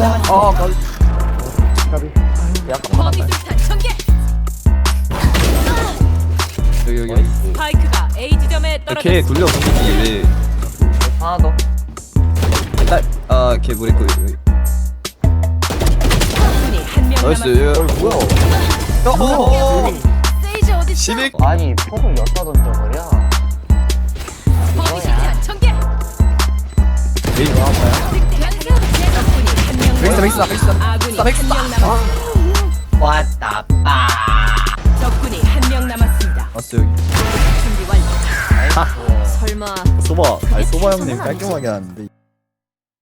아 가비 가비 약간 전개. 여기 여기 스파이크가 A 지점에 걔 떨어졌습니다. 굴려 공격이 하나 더 뭐래 그 여기. 적군이 한명 나이스. 뭐야 어 어디 있어? 12 아니 폭을 엿다 던져버려 적군이 한명 아군이 백사, 한명 남았습니다. 왔다 빠 적군이 한 명 남았습니다. 왔어 여기. 준비 완료. 설마 소바 아니 소바 형님 깔끔하게 하는데